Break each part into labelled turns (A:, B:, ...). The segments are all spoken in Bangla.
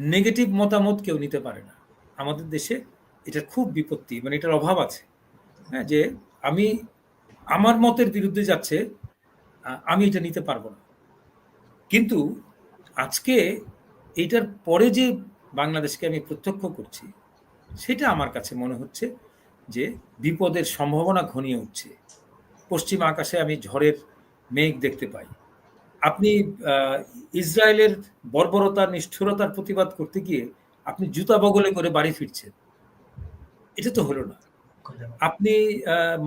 A: নেগেটিভ মতামত কেউ নিতে পারে না। আমাদের দেশে এটার খুব বিপত্তি মানে এটার অভাব আছে। হ্যাঁ যে আমি, আমার মতের বিরুদ্ধে যাচ্ছে আমি এটা নিতে পারব না। কিন্তু আজকে এইটার পরে যে বাংলাদেশকে আমি প্রত্যক্ষ করছি, সেটা আমার কাছে মনে হচ্ছে যে বিপদের সম্ভাবনা ঘনিয়ে উঠছে। পশ্চিম আকাশে আমি ঝড়ের মেঘ দেখতে পাই। আপনি ইসরায়েলের বর্বরতা নিষ্ঠুরতার প্রতিবাদ করতে গিয়ে আপনি জুতা বগলে করে বাড়ি ফিরছেন। এটা তো হলো না। আপনি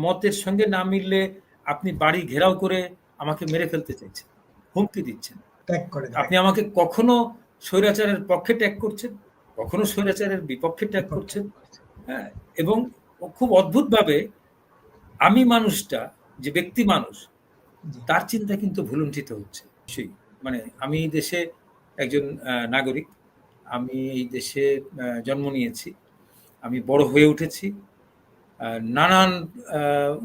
A: মতের সঙ্গে না মিললে আপনি বাড়ি ঘেরাও করে আমাকে মেরে ফেলতে চাইছেন হুমকি দিচ্ছেন। আপনি আমাকে কখনো স্বৈরাচারের পক্ষে ট্যাগ করছেন? কখনো স্বৈরাচারের বিপক্ষে ট্যাগ করছেন। হ্যাঁ এবং খুব অদ্ভুতভাবে আমি মানুষটা যে ব্যক্তি মানুষ তার চিন্তা কিন্তু ভুলুণ্ঠিত হচ্ছে। সেই মানে আমি এই দেশে একজন নাগরিক। আমি এই দেশে জন্ম নিয়েছি। আমি বড় হয়ে উঠেছি। নানান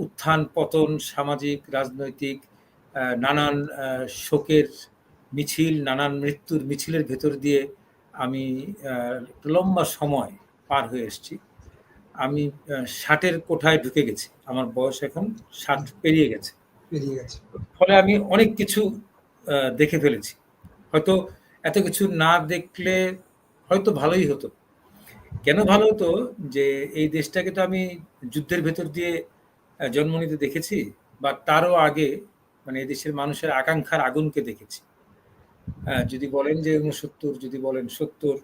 A: উত্থান, পতন, সামাজিক, রাজনৈতিক নানান শোকের মিছিল, নানান মৃত্যুর মিছিলের ভেতর দিয়ে আমি লম্বা সময় পার হয়ে এসেছি। আমি ষাটের কোঠায় ঢুকে গেছি। আমার বয়স এখন ষাট পেরিয়ে গেছে।
B: পেরিয়ে গেছে।
A: ফলে আমি অনেক কিছু দেখে ফেলেছি। হয়তো এত কিছু না দেখলে হয়তো ভালোই হতো। কেন ভালো হতো? যে এই দেশটাকে তো আমি যুদ্ধের ভেতর দিয়ে জন্ম নিতে দেখেছি বা তারও আগে মানে এই দেশের মানুষের আকাঙ্ক্ষার আগুনকে দেখেছি। যদি বলেন যে উনসত্তর যদি বলেন সত্তর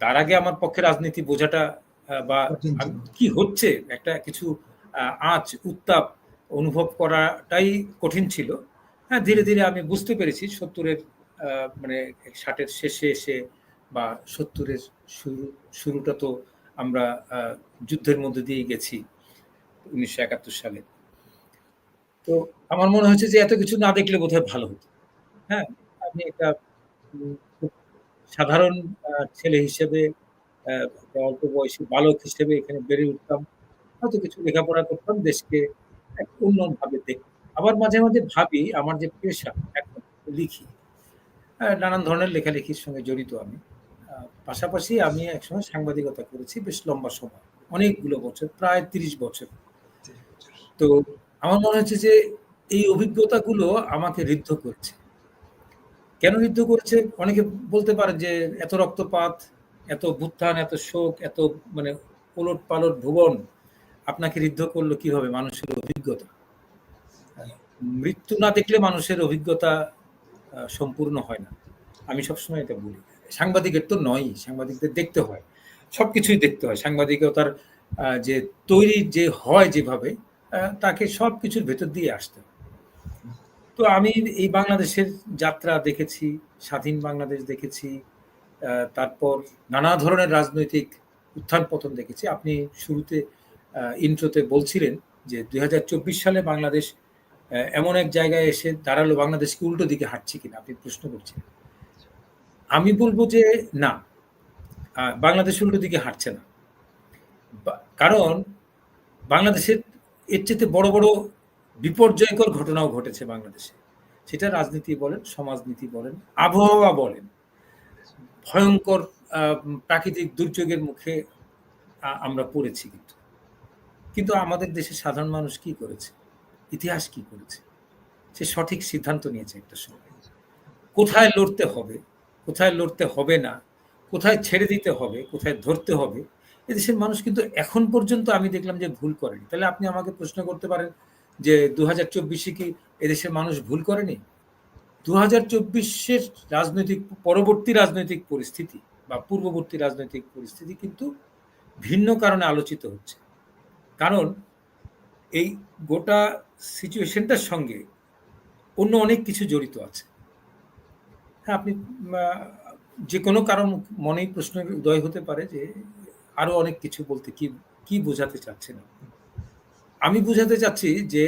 A: তার আগে আমার পক্ষে রাজনীতি বোঝাটা বা কি হচ্ছে? একটা কিছু আঁচ উত্তাপ অনুভব করাটাই কঠিন ছিল। হ্যাঁ ধীরে ধীরে আমি বুঝতে পেরেছি সত্তরের মানে ষাটের শেষে এসে বা সত্তরের শুরু শুরুটা তো আমরা যুদ্ধের মধ্যে দিয়ে গেছি উনিশশো একাত্তর সালে। তো আমার মনে হচ্ছে যে এত কিছু না দেখলে বোধহয় ভালো হতো। হ্যাঁ আমি একটা সাধারণ ছেলে হিসেবে অল্প বয়সী বালক হিসেবে এখানে বেড়ে উঠতাম। হয়তো কিছু লেখাপড়া করতাম দেশকে অন্যভাবে দেখতাম আবার মাঝে মাঝে ভাবি, আমার যে পেশা, এখন লিখি। নানান ধরনের লেখালেখির সঙ্গে জড়িত আমি। পাশাপাশি আমি একসময় সাংবাদিকতা করেছি বেশ লম্বা সময়, অনেকগুলো বছর, প্রায় তিরিশ বছর। তো আমার মনে হচ্ছে যে এই অভিজ্ঞতাগুলো আমাকে ঋদ্ধ করছে। কেন ঋদ্ধ করছে? অনেকে বলতে পারে যে এত রক্তপাত, এত ভুত্থান এত শোক, এত মানে ওলট পালট ভুবন আপনাকে ঋদ্ধ করল কীভাবে? মানুষের অভিজ্ঞতা। মৃত্যু না দেখলে মানুষের অভিজ্ঞতা সম্পূর্ণ হয় না। আমি সবসময় এটা বলি। সাংবাদিকের তো নয়, সাংবাদিকদের দেখতে হয়। সব কিছুই দেখতে হয়। সাংবাদিকতার যে তৈরি যে হয় যেভাবে তাকে সব কিছুর ভেতর দিয়ে আসতে তো আমি এই বাংলাদেশের যাত্রা দেখেছি, স্বাধীন বাংলাদেশ দেখেছি তারপর নানা ধরনের রাজনৈতিক উত্থান পতন দেখেছি। আপনি শুরুতে ইন্ট্রোতে বলছিলেন যে দুই হাজার চব্বিশ সালে বাংলাদেশ এমন এক জায়গায় এসে দাঁড়াল বাংলাদেশকে উল্টো দিকে হাঁটছে কিনা, আপনি প্রশ্ন করছেন। আমি বলব যে না বাংলাদেশ উল্টো দিকে হাঁটছে না। কারণ বাংলাদেশের এর চেয়ে বড় বড় বিপর্যয়কর ঘটনাও ঘটেছে বাংলাদেশে। সেটা রাজনীতি বলেন, সমাজনীতি বলেন, আবহাওয়া বলেন। ভয়ঙ্কর প্রাকৃতিক দুর্যোগের মুখে আমরা পড়েছি কিন্তু। কিন্তু আমাদের দেশের সাধারণ মানুষ কি করেছে? ইতিহাস কি করেছে? সে সঠিক সিদ্ধান্ত নিয়েছে একটা সময়। কোথায় লড়তে হবে? কোথায় লড়তে হবে না? কোথায় ছেড়ে দিতে হবে? কোথায় ধরতে হবে? এদেশের মানুষ কিন্তু এখন পর্যন্ত আমি দেখলাম যে ভুল করেনি। তাহলে আপনি আমাকে প্রশ্ন করতে পারেন যে দু হাজার চব্বিশে কি এদেশের মানুষ ভুল করেনি? দু হাজার চব্বিশের রাজনৈতিক, পরবর্তী রাজনৈতিক পরিস্থিতি বা পূর্ববর্তী রাজনৈতিক পরিস্থিতি কিন্তু ভিন্ন কারণে আলোচিত হচ্ছে। কারণ এই গোটা সিচুয়েশনটার সঙ্গে অন্য অনেক কিছু জড়িত আছে। হ্যাঁ আপনি যে কোনো কারণ মনেই প্রশ্নের উদয় হতে পারে যে আরও অনেক কিছু বলতে কি কি বোঝাতে চাচ্ছেন আমি বোঝাতে চাচ্ছি যে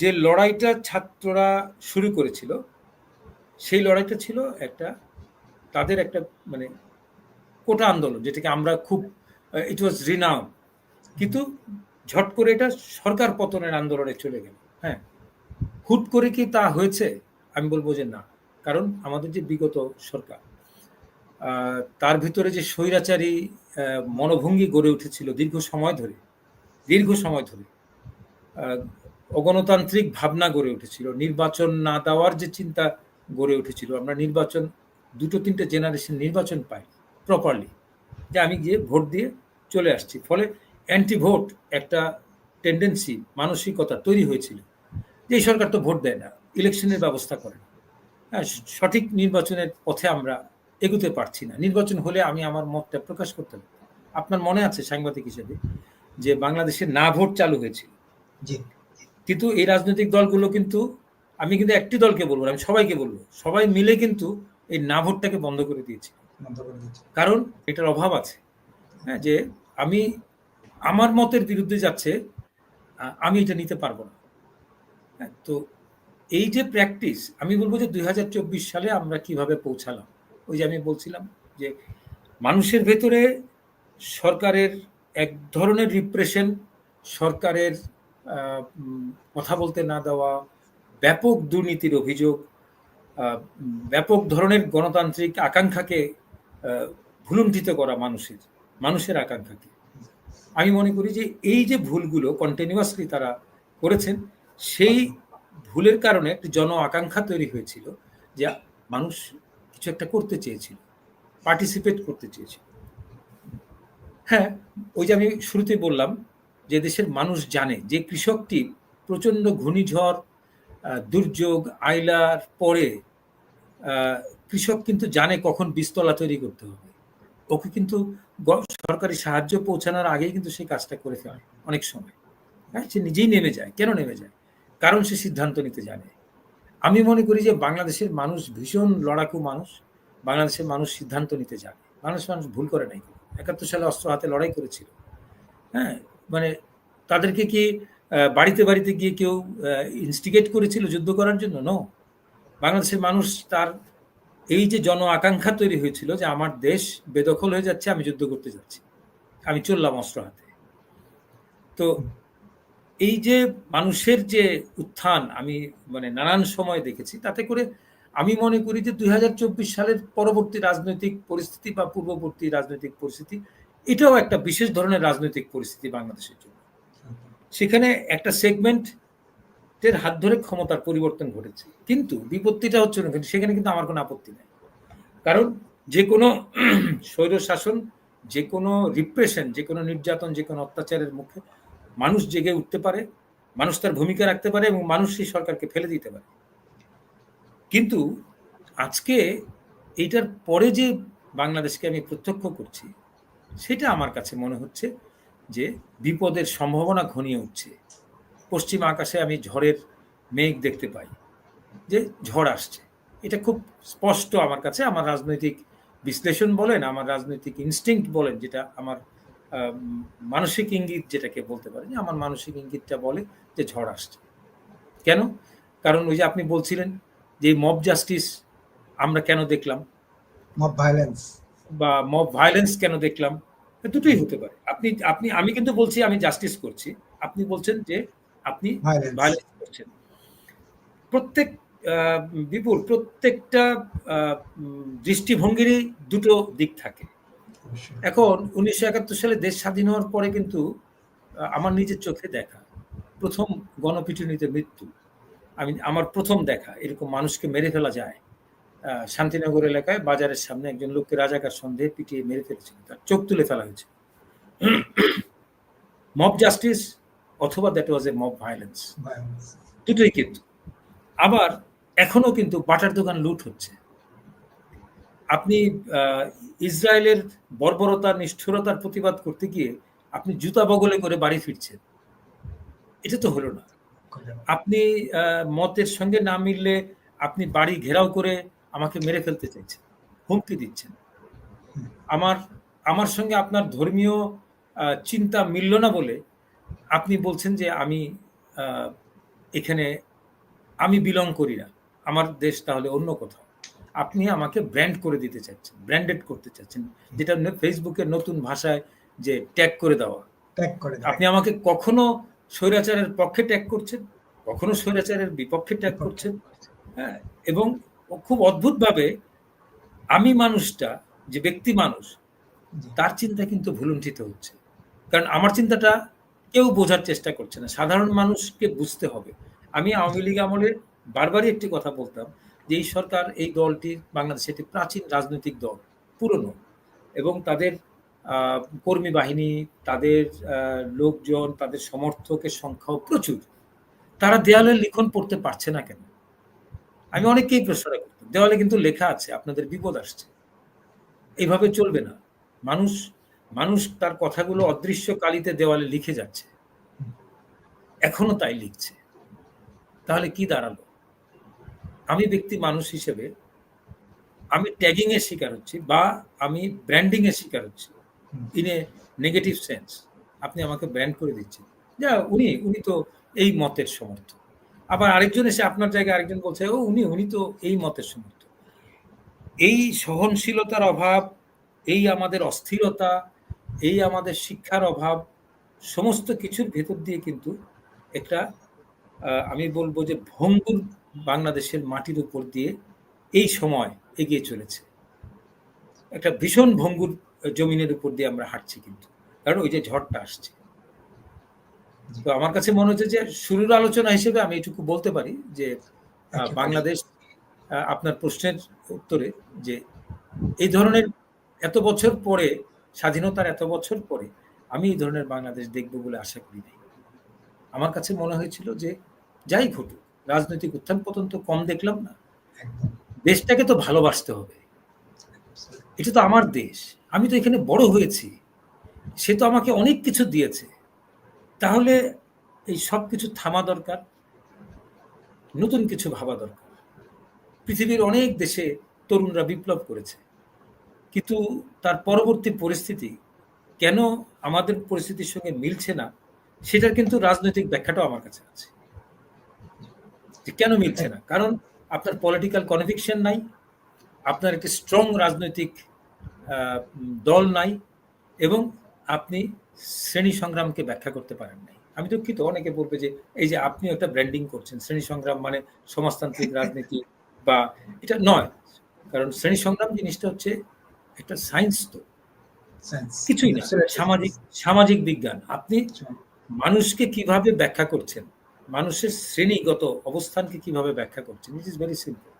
A: যে লড়াইটা ছাত্ররা শুরু করেছিল, সেই লড়াইটা ছিল একটা, তাদের একটা মানে কোটা আন্দোলন, যেটাকে আমরা খুব ইট ওয়াজ রিনাউন কিন্তু ঝট করে এটা সরকার পতনের আন্দোলনে চলে গেল। হ্যাঁ। হুট করে কি তা হয়েছে? আমি বলব যে না। কারণ আমাদের যে বিগত সরকার তার ভিতরে যে স্বৈরাচারী মনোভঙ্গি গড়ে উঠেছিল দীর্ঘ সময় ধরে, দীর্ঘ সময় ধরে অগণতান্ত্রিক ভাবনা গড়ে উঠেছিল। নির্বাচন না দেওয়ার যে চিন্তা গড়ে উঠেছিল, আমরা নির্বাচন, দুটো তিনটে জেনারেশন নির্বাচন পাই প্রপারলি যে আমি গিয়ে ভোট দিয়ে চলে আসছি। ফলে অ্যান্টি ভোট একটা টেন্ডেন্সি মানসিকতা তৈরি হয়েছিল। যে এই সরকার তো ভোট দেয় না ইলেকশনের ব্যবস্থা করে না। হ্যাঁ সঠিক নির্বাচনের পথে আমরা এগুতে পারছি না। নির্বাচন হলে আমি আমার মতটা প্রকাশ করতে আপনার মনে আছে সাংবাদিক হিসেবে যে বাংলাদেশে না ভোট চালু হয়েছিল? কিন্তু এই রাজনৈতিক দলগুলো কিন্তু আমি কিন্তু একটি দলকে বলব আমি সবাইকে বলব সবাই মিলে কিন্তু এই না ভোটটাকে বন্ধ করে দিয়েছি কারণ এটার অভাব আছে। হ্যাঁ যে আমি আমার মতের বিরুদ্ধে যাচ্ছে আমি এটা নিতে পারব না। হ্যাঁ, তো এই যে প্র্যাকটিস আমি বলব যে দু হাজার চব্বিশ সালে আমরা কীভাবে পৌঁছালাম? ওই যে আমি বলছিলাম যে মানুষের ভেতরে সরকারের এক ধরনের রিপ্রেশন সরকারের কথা বলতে না দেওয়া ব্যাপক দুর্নীতির অভিযোগ ব্যাপক ধরনের গণতান্ত্রিক আকাঙ্ক্ষাকে ভুলুণ্ঠিত করা মানুষের মানুষের আকাঙ্ক্ষাকে। আমি মনে করি যে এই যে ভুলগুলো কন্টিনিউয়াসলি তারা করেছেন, সেই ভুলের কারণে একটি জন আকাঙ্ক্ষা তৈরি হয়েছিল যে মানুষ কিছু একটা করতে চেয়েছিল পার্টিসিপেট করতে চেয়েছিল। হ্যাঁ ওই যে আমি শুরুতে বললাম যে দেশের মানুষ জানে, যে কৃষকটি প্রচণ্ড ঘূর্ণিঝড় দুর্যোগ আইলার পরে কৃষক কিন্তু জানে কখন বীজতলা তৈরি করতে হবে। ওকে কিন্তু সরকারি সাহায্য পৌঁছানোর আগেই কিন্তু সেই কাজটা করে ফেলে অনেক সময়। হ্যাঁ সে নিজেই নেমে যায়। কেন নেমে যায়? কারণ সে সিদ্ধান্ত নিতে জানে। আমি মনে করি যে বাংলাদেশের মানুষ ভীষণ লড়াকু মানুষ। বাংলাদেশের মানুষ সিদ্ধান্ত নিতে জানে। বাংলাদেশ মানুষ ভুল করে নাই একাত্তর সালে অস্ত্র হাতে লড়াই করেছিল। হ্যাঁ মানে তাদেরকে কি বাড়িতে বাড়িতে গিয়ে কেউ ইনস্টিগেট করেছিল যুদ্ধ করার জন্য? ন বাংলাদেশের মানুষ তার এই যে জন আকাঙ্ক্ষা তৈরি হয়েছিল যে আমার দেশ বেদখল হয়ে যাচ্ছে, আমি যুদ্ধ করতে যাচ্ছি। আমি চললাম অস্ত্র হাতে। তো এই যে মানুষের যে উত্থান, আমি মানে নানান সময় দেখেছি, তাতে করে আমি মনে করি যে দুই হাজার চব্বিশ সালের পরবর্তী রাজনৈতিক পরিস্থিতি বা পূর্ববর্তী রাজনৈতিক পরিস্থিতি, এটাও একটা বিশেষ ধরনের রাজনৈতিক পরিস্থিতি বাংলাদেশের জন্য। সেখানে একটা সেগমেন্টের হাত ধরে ক্ষমতার পরিবর্তন ঘটেছে। কিন্তু বিপত্তিটা হচ্ছে না কিন্তু সেখানে কিন্তু আমার কোনো আপত্তি নেই। কারণ যে কোনো স্বৈর শাসন যে কোনো রিপ্রেশন যে কোনো নির্যাতন, যে কোনো অত্যাচারের মুখে মানুষ জেগে উঠতে পারে, মানুষ তার ভূমিকা রাখতে পারে এবং মানুষ সেই সরকারকে ফেলে দিতে পারে। কিন্তু আজকে এইটার পরে যে বাংলাদেশকে আমি প্রত্যক্ষ করছি, সেটা আমার কাছে মনে হচ্ছে যে বিপদের সম্ভাবনা ঘনিয়ে উঠছে। পশ্চিম আকাশে আমি ঝড়ের মেঘ দেখতে পাই যে ঝড় আসছে। এটা খুব স্পষ্ট আমার কাছে আমার রাজনৈতিক বিশ্লেষণ বলেন আমার রাজনৈতিক ইনস্টিংক্ট বলেন যেটা আমার মানসিক ইঙ্গিত যেটাকে বলতে পারেন আমার মানসিক ইঙ্গিতটা বলে যে ঝড় আসছে। কেন? কারণ ওই যে আপনি বলছিলেন যে মব জাস্টিস আমরা কেন দেখলাম?
B: মব ভায়োলেন্স
A: বা মব ভায়োলেন্স কেন দেখলাম? দুটোই হতে পারে। আপনি আপনি আমি কিন্তু বলছি আমি জাস্টিস করছি। আপনি বলছেন যে আপনি ভায়োলেন্স করছেন। প্রত্যেক বিপুল প্রত্যেকটা দৃষ্টিভঙ্গিরই দুটো দিক থাকে। এখন উনিশশো একাত্তর সালে দেশ স্বাধীন হওয়ার পরে কিন্তু আমার নিজের চোখে দেখা। প্রথম গণপিটুনিতে মৃত্যু। আমি আমার প্রথম দেখা এরকম মানুষকে মেরে ফেলা যায় শান্তিনগর এলাকায় বাজারের সামনে একজন লোককে রাজাকার সন্দেহে পিটিয়ে মেরে ফেলেছিল। তার চোখ তুলে ফেলা হয়েছে। মব জাস্টিস অথবা that was a mob violence দুটোই কিন্তু। আবার এখনও কিন্তু বাটার দোকান লুট হচ্ছে। আপনি ইসরায়েলের বর্বরতা নিষ্ঠুরতার প্রতিবাদ করতে গিয়ে আপনি জুতা বগলে করে বাড়ি ফিরছেন। এটা তো হলো না। আপনি মতের সঙ্গে না মিললে আপনি বাড়ি ঘেরাও করে আমাকে মেরে ফেলতে চাইছেন হুমকি দিচ্ছেন। আমার আমার সঙ্গে আপনার ধর্মীয় চিন্তা মিলল না বলে আপনি বলছেন যে আমি এখানে আমি বিলং করি না। আমার দেশ তাহলে অন্য কোথাও। আপনি আমাকে ব্র্যান্ড করে দিতে চাচ্ছেন ব্র্যান্ডেড করতে চাচ্ছেন যেটা ফেসবুকের নতুন ভাষায় যে ট্যাগ করে দেওয়া। ট্যাগ করে আপনি আমাকে কখনো স্বৈরাচারের পক্ষে ট্যাগ করছেন? কখনো স্বৈরাচারের বিপক্ষে ট্যাগ করছেন? হ্যাঁ এবং খুব অদ্ভুতভাবে আমি মানুষটা যে ব্যক্তি মানুষ তার চিন্তা কিন্তু ভুলুণ্ঠিত হচ্ছে। কারণ আমার চিন্তাটা কেউ বোঝার চেষ্টা করছে না। সাধারণ মানুষকে বুঝতে হবে। আমি আওয়ামী লীগ আমলে বারবারই একটি কথা বলতাম যে, এই সরকার, এই দলটি বাংলাদেশে একটি প্রাচীন রাজনৈতিক দল, পুরনো এবং তাদের কর্মী বাহিনী, তাদের লোকজন, তাদের সমর্থকের সংখ্যাও প্রচুর। তারা দেয়ালে লিখন পড়তে পারছে না কেন? আমি অনেককেই প্রশ্ন করতাম। দেওয়ালে কিন্তু লেখা আছে, আপনাদের বিপদ আসছে। এইভাবে চলবে না। মানুষ মানুষ তার কথাগুলো অদৃশ্য কালিতে দেওয়ালে লিখে যাচ্ছে। এখনও তাই লিখছে। তাহলে কি দাঁড়াল? আমি ব্যক্তি মানুষ হিসেবে আমি ট্যাগিং এর শিকার হচ্ছি বা আমি ব্র্যান্ডিং এর শিকার হচ্ছি ইন এ নেগেটিভ সেন্স আপনি আমাকে ব্র্যান্ড করে দিচ্ছেন। যা, উনি উনি তো এই মতের সমর্থক। আবার আরেকজন এসে আপনার জায়গায় আরেকজন বলছে, ও, উনি উনি তো এই মতের সমর্থক। এই সহনশীলতার অভাব, এই আমাদের অস্থিরতা এই আমাদের শিক্ষার অভাব সমস্ত কিছুর ভেতর দিয়ে কিন্তু একটা আমি বলব যে ভঙ্গুর বাংলাদেশের মাটির উপর দিয়ে এই সময় এগিয়ে চলেছে। একটা ভীষণ ভঙ্গুর জমিনের উপর দিয়ে আমরা হাঁটছি কিন্তু কারণ ওই যে ঝড়টা আসছে। তো আমার কাছে মনে হচ্ছে যে শুরুর আলোচনা হিসেবে আমি এটুকু বলতে পারি যে বাংলাদেশ আপনার প্রশ্নের উত্তরে যে এই ধরনের এত বছর পরে স্বাধীনতার এত বছর পরে আমি এই ধরনের বাংলাদেশ দেখব বলে আশা করি নাই। আমার কাছে মনে হয়েছিল যে যাই ঘটুক রাজনৈতিক উত্থান পতন তো কম দেখলাম না। দেশটাকে তো ভালোবাসতে হবে। এটা তো আমার দেশ। আমি তো এখানে বড় হয়েছি। সে তো আমাকে অনেক কিছু দিয়েছে। তাহলে এই সব কিছু থামা দরকার। নতুন কিছু ভাবা দরকার। পৃথিবীর অনেক দেশে তরুণরা বিপ্লব করেছে। কিন্তু তার পরবর্তী পরিস্থিতি কেন আমাদের পরিস্থিতির সঙ্গে মিলছে না, সেটার কিন্তু রাজনৈতিক ব্যাখ্যাটাও আমার কাছে আছে। যে কেন মিলছে না? কারণ আপনার পলিটিক্যাল কনভিকশন নাই, আপনার একটি স্ট্রং রাজনৈতিক দল নাই এবং আপনি শ্রেণি সংগ্রামকে ব্যাখ্যা করতে পারেন নাই। আমি দুঃখিত, অনেকে বলবে যে এই যে আপনি একটা ব্র্যান্ডিং করছেন, শ্রেণি সংগ্রাম মানে সমাজতান্ত্রিক রাজনীতি বা এটা নয়। কারণ শ্রেণি সংগ্রাম জিনিসটা হচ্ছে একটা সায়েন্স তো। কিছুই না সামাজিক সামাজিক বিজ্ঞান। আপনি মানুষকে কীভাবে ব্যাখ্যা করছেন? মানুষের শ্রেণীগত অবস্থানকে কীভাবে ব্যাখ্যা করছেন? ইট ইজ ভেরি সিম্পল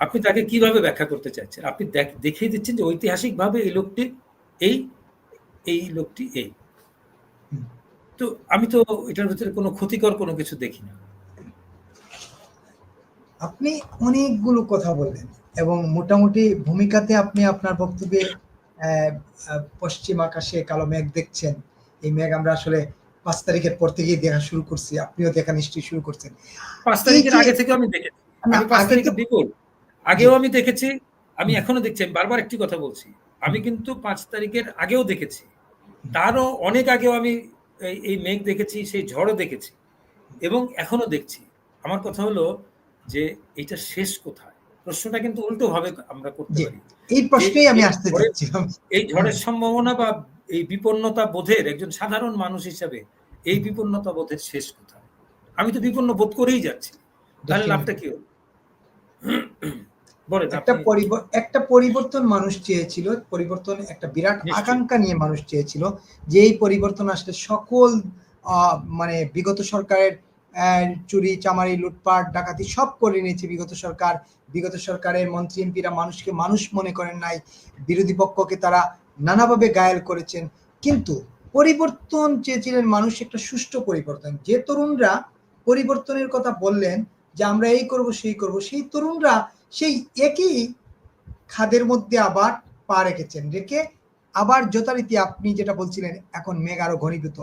A: আপনি তাকে কীভাবে ব্যাখ্যা করতে চাইছেন? আপনি দেখিয়ে দিচ্ছেন যে ঐতিহাসিকভাবে এই লোকটি এই এই লোকটি এই। তো আমি তো এটার ভিতরে কোনো ক্ষতিকর কোনো কিছু দেখি না
B: আপনি অনেকগুলো কথা বললেন। এবং মোটামুটি ভূমিকাতে আপনি আপনার বক্তব্যে পশ্চিম আকাশে কালো মেঘ দেখছেন। এই মেঘ আমরা আসলে পাঁচ তারিখের পর থেকেই দেখা শুরু করছি। আপনিও দেখা নিশ্চয়ই শুরু করছেন।
A: পাঁচ তারিখের আগে থেকে আমি দেখেছি। আমি পাঁচ তারিখে বিপুল আগেও আমি দেখেছি আমি এখনও দেখছি। আমি বারবার একটি কথা বলছি আমি কিন্তু পাঁচ তারিখের আগেও দেখেছি। তারও অনেক আগেও আমি এই মেঘ দেখেছি সেই ঝড়ও দেখেছি এবং এখনও দেখছি। আমার কথা হলো যে এটা শেষ কোথায়? প্রশ্নটা কিন্তু উল্টো ভাবে আমরা করতে পারি।
B: এই প্রশ্নেই আমি আসতে চাচ্ছিলাম।
A: এই ঝড়ের সম্ভাবনা বা এই বিপন্নতা বোধের একজন সাধারণ মানুষ হিসাবে এই বিপন্নতা বোধের শেষ কোথায় আমি তো বিপন্ন বোধ করেই যাচ্ছি। তাহলে লাভটা কি হলো?
B: একটা একটা পরিবর্তন মানুষ চেয়েছিল পরিবর্তন একটা বিরাট আকাঙ্ক্ষা নিয়ে মানুষ চেয়েছিল যে এই পরিবর্তন আসলে সকল মানে বিগত সরকারের চুরি, চামারি, লুটপাট, ডাকাতি সব করে নিয়েছে বিগত সরকার। বিগত সরকারের মন্ত্রী এমপিরা মানুষকে মানুষ মনে করেন নাই। বিরোধী পক্ষকে তারা নানাভাবে গায়েল করেছেন। কিন্তু পরিবর্তন চেয়েছিলেন মানুষ একটা সুষ্ঠু পরিবর্তন। যে তরুণরা পরিবর্তনের কথা বললেন যে আমরা এই করব, সেই করব, সেই তরুণরা সেই একই খাদের মধ্যে আবার পা রেখেছেন। রেখে আবার যথারীতি আপনি যেটা বলছিলেন, এখন মেঘ আরও ঘনীভূত।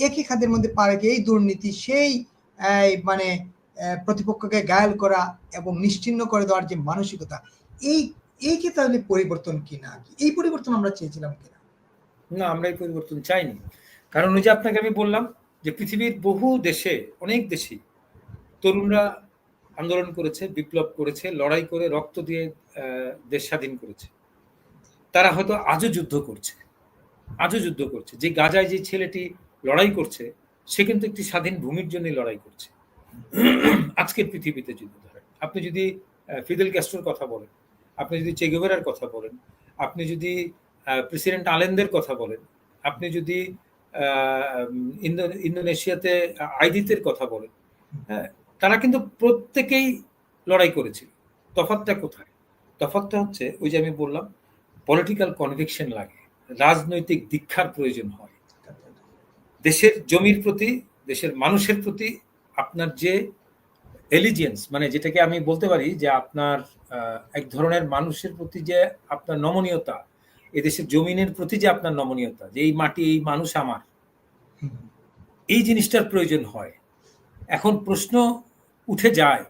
B: একই খাদের মধ্যে পা রেখে এই দুর্নীতি, সেই মানে প্রতিপক্ষকে গায়াল করা এবং নিশ্চিন্ন করে দেওয়ার যে মানসিকতা, এই এই কি তাহলে পরিবর্তন কি না? এই পরিবর্তন আমরা চেয়েছিলাম কিনা
A: না? আমরা এই পরিবর্তন চাইনি। কারণ ওই যে আপনাকে আমি বললাম যে পৃথিবীর বহু দেশে, অনেক দেশে তরুণরা আন্দোলন করেছে, বিপ্লব করেছে, লড়াই করে রক্ত দিয়ে দেশ স্বাধীন করেছে। তারা হয়তো আজও যুদ্ধ করছে। আজও যুদ্ধ করছে। যে গাজায় যে ছেলেটি লড়াই করছে সে কিন্তু একটি স্বাধীন ভূমির জন্য লড়াই করছে। আজকের পৃথিবীতে যদি ধরেন, আপনি যদি ফিদেল ক্যাস্ট্রোর কথা বলেন, আপনি যদি চেগোভেরার কথা বলেন, আপনি যদি প্রেসিডেন্ট আলেনদের কথা বলেন, আপনি যদি ইন্দো- ইন্দোনেশিয়াতে আইদিতের কথা বলেন হ্যাঁ তারা কিন্তু প্রত্যেকেই লড়াই করেছিল। তফাৎটা কোথায়? তফাৎটা হচ্ছে, ওই যে আমি বললাম পলিটিক্যাল কনভিকশন লাগে, রাজনৈতিক দীক্ষার প্রয়োজন হয়। দেশের জমির প্রতি, দেশের মানুষের প্রতি আপনার যে এলিজিয়েন্স মানে যেটাকে আমি বলতে পারি যে আপনার এক ধরনের মানুষের প্রতি যে আপনার নমনীয়তা এদেশের জমিনের প্রতি যে আপনার নমনীয়তা, যে এই মাটি, এই মানুষ আমার, এই জিনিসটার প্রয়োজন হয়। এখন প্রশ্ন উঠে যায়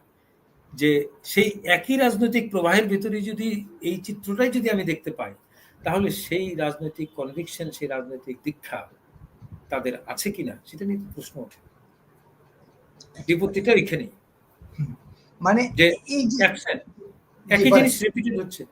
A: যে সেই একই রাজনৈতিক প্রবাহের ভিতরে যদি এই চিত্রটাই যদি আমি দেখতে পাই, তাহলে সেই রাজনৈতিক কনভিকশন সেই রাজনৈতিক দীক্ষা তাদের আছে কিনা সেটা নিয়ে প্রশ্ন ওঠে। বিপত্তিটা এখানেই।
B: মানে
A: যে
B: এই যে
A: একই জিনিস রিপিটেড হচ্ছে।